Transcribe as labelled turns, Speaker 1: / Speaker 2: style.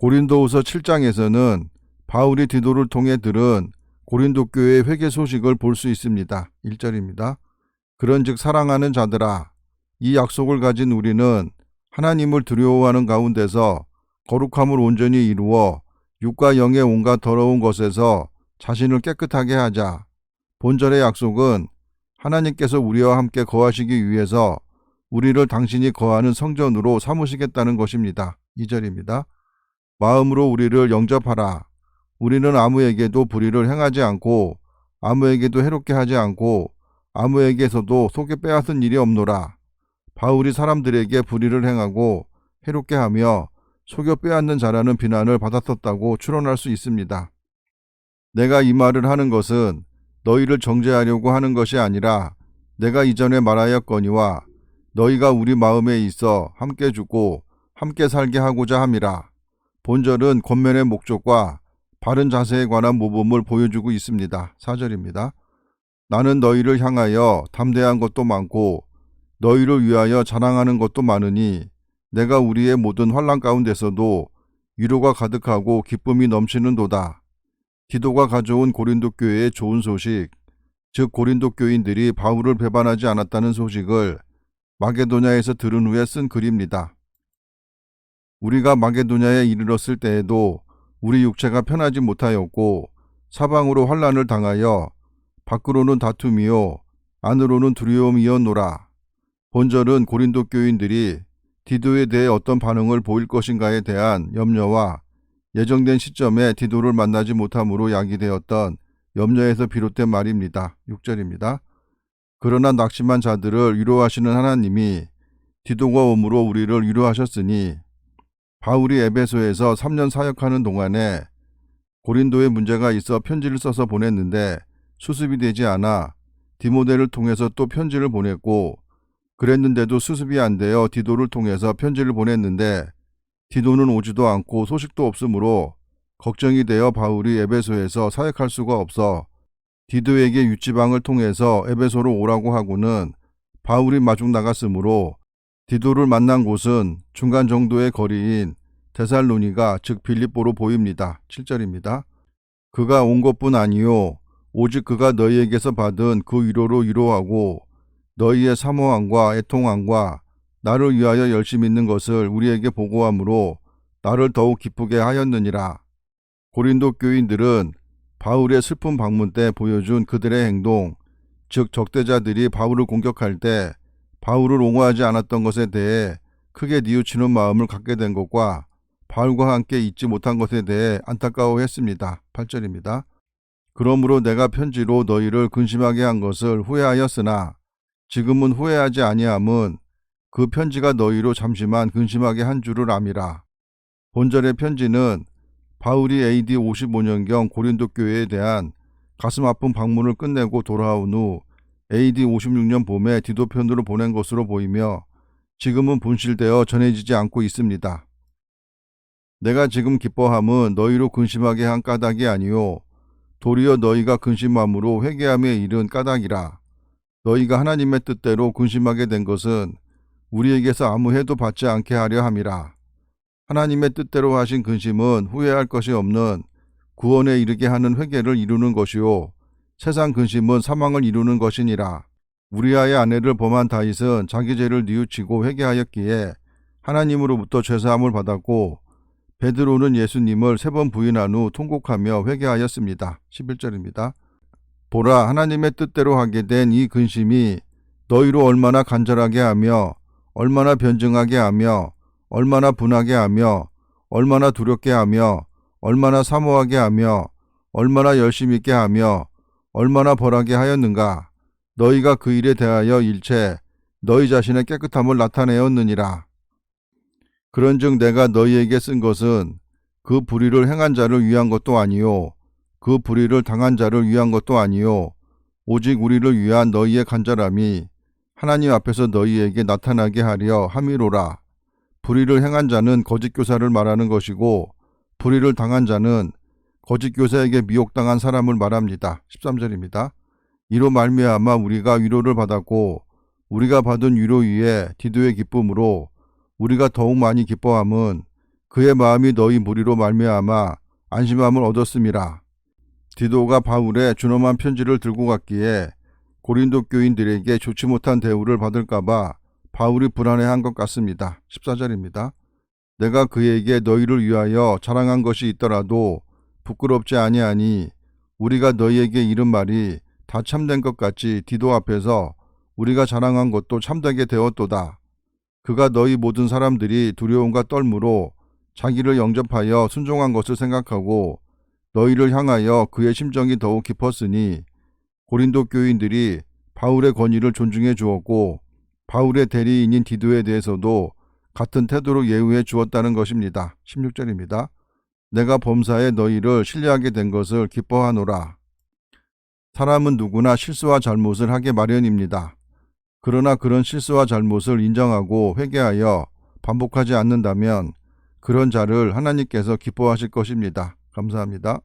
Speaker 1: 고린도후서 7장에서는 바울이 디도를 통해 들은 고린도 교회의 회개 소식을 볼 수 있습니다. 1절입니다. 그런즉 사랑하는 자들아 이 약속을 가진 우리는 하나님을 두려워하는 가운데서 거룩함을 온전히 이루어 육과 영의 온갖 더러운 것에서 자신을 깨끗하게 하자. 본절의 약속은 하나님께서 우리와 함께 거하시기 위해서 우리를 당신이 거하는 성전으로 삼으시겠다는 것입니다. 2절입니다. 마음으로 우리를 영접하라. 우리는 아무에게도 불의를 행하지 않고 아무에게도 해롭게 하지 않고 아무에게서도 속에 빼앗은 일이 없노라. 바울이 사람들에게 불의를 행하고 해롭게 하며 속여 빼앗는 자라는 비난을 받았었다고 추론할 수 있습니다. 내가 이 말을 하는 것은 너희를 정죄하려고 하는 것이 아니라 내가 이전에 말하였거니와 너희가 우리 마음에 있어 함께 죽고 함께 살게 하고자 함이라. 본절은 권면의 목적과 바른 자세에 관한 모범을 보여주고 있습니다. 4절입니다. 나는 너희를 향하여 담대한 것도 많고 너희를 위하여 자랑하는 것도 많으니 내가 우리의 모든 환란 가운데서도 위로가 가득하고 기쁨이 넘치는 도다. 디도가 가져온 고린도 교회의 좋은 소식, 즉 고린도 교인들이 바울을 배반하지 않았다는 소식을 마게도냐에서 들은 후에 쓴 글입니다. 우리가 마게도냐에 이르렀을 때에도 우리 육체가 편하지 못하였고 사방으로 환란을 당하여 밖으로는 다툼이요 안으로는 두려움이었노라. 본절은 고린도 교인들이 디도에 대해 어떤 반응을 보일 것인가에 대한 염려와 예정된 시점에 디도를 만나지 못함으로 야기되었던 염려에서 비롯된 말입니다. 6절입니다. 그러나 낙심한 자들을 위로하시는 하나님이 디도가 오므로 우리를 위로하셨으니 바울이 에베소에서 3년 사역하는 동안에 고린도에 문제가 있어 편지를 써서 보냈는데 수습이 되지 않아 디모데를 통해서 또 편지를 보냈고 그랬는데도 수습이 안 되어 디도를 통해서 편지를 보냈는데 디도는 오지도 않고 소식도 없으므로 걱정이 되어 바울이 에베소에서 사역할 수가 없어 디도에게 유지방을 통해서 에베소로 오라고 하고는 바울이 마중 나갔으므로 디도를 만난 곳은 중간 정도의 거리인 데살로니가 즉 빌립보로 보입니다. 7절입니다. 그가 온 것뿐 아니요 오직 그가 너희에게서 받은 그 위로로 위로하고 너희의 사모함과 애통함과 나를 위하여 열심히 있는 것을 우리에게 보고함으로 나를 더욱 기쁘게 하였느니라. 고린도 교인들은 바울의 슬픈 방문 때 보여준 그들의 행동, 즉 적대자들이 바울을 공격할 때 바울을 옹호하지 않았던 것에 대해 크게 뉘우치는 마음을 갖게 된 것과 바울과 함께 있지 못한 것에 대해 안타까워했습니다. 8절입니다. 그러므로 내가 편지로 너희를 근심하게 한 것을 후회하였으나 지금은 후회하지 아니함은 그 편지가 너희로 잠시만 근심하게 한 줄을 암이라. 본절의 편지는 바울이 AD 55년경 고린도 교회에 대한 가슴 아픈 방문을 끝내고 돌아온 후 AD 56년 봄에 디도편으로 보낸 것으로 보이며 지금은 분실되어 전해지지 않고 있습니다. 내가 지금 기뻐함은 너희로 근심하게 한 까닭이 아니요 도리어 너희가 근심함으로 회개함에 이른 까닭이라. 너희가 하나님의 뜻대로 근심하게 된 것은 우리에게서 아무 해도 받지 않게 하려 함이라. 하나님의 뜻대로 하신 근심은 후회할 것이 없는 구원에 이르게 하는 회개를 이루는 것이요 세상 근심은 사망을 이루는 것이니라. 우리아의 아내를 범한 다윗은 자기 죄를 뉘우치고 회개하였기에 하나님으로부터 죄사함을 받았고 베드로는 예수님을 세 번 부인한 후 통곡하며 회개하였습니다. 11절입니다. 보라 하나님의 뜻대로 하게 된 이 근심이 너희로 얼마나 간절하게 하며 얼마나 변증하게 하며 얼마나 분하게 하며 얼마나 두렵게 하며 얼마나 사모하게 하며 얼마나 열심 있게 하며 얼마나 벌하게 하였는가? 너희가 그 일에 대하여 일체 너희 자신의 깨끗함을 나타내었느니라. 그런즉 내가 너희에게 쓴 것은 그 불의를 행한 자를 위한 것도 아니요 그 불의를 당한 자를 위한 것도 아니요 오직 우리를 위한 너희의 간절함이 하나님 앞에서 너희에게 나타나게 하려 함이로라. 불의를 행한 자는 거짓 교사를 말하는 것이고 불의를 당한 자는 거짓 교사에게 미혹당한 사람을 말합니다. 13절입니다. 이로 말미암아 우리가 위로를 받았고 우리가 받은 위로 위에 디도의 기쁨으로 우리가 더욱 많이 기뻐함은 그의 마음이 너희 무리로 말미암아 안심함을 얻었음이라. 디도가 바울의 준엄한 편지를 들고 갔기에 고린도 교인들에게 좋지 못한 대우를 받을까봐 바울이 불안해한 것 같습니다. 14절입니다. 내가 그에게 너희를 위하여 자랑한 것이 있더라도 부끄럽지 아니하니 우리가 너희에게 이른 말이 다 참된 것 같이 디도 앞에서 우리가 자랑한 것도 참되게 되었도다. 그가 너희 모든 사람들이 두려움과 떨므로 자기를 영접하여 순종한 것을 생각하고 너희를 향하여 그의 심정이 더욱 깊었으니 고린도 교인들이 바울의 권위를 존중해 주었고 바울의 대리인인 디도에 대해서도 같은 태도로 예우해 주었다는 것입니다. 16절입니다. 내가 범사에 너희를 신뢰하게 된 것을 기뻐하노라. 사람은 누구나 실수와 잘못을 하게 마련입니다. 그러나 그런 실수와 잘못을 인정하고 회개하여 반복하지 않는다면 그런 자를 하나님께서 기뻐하실 것입니다. 감사합니다.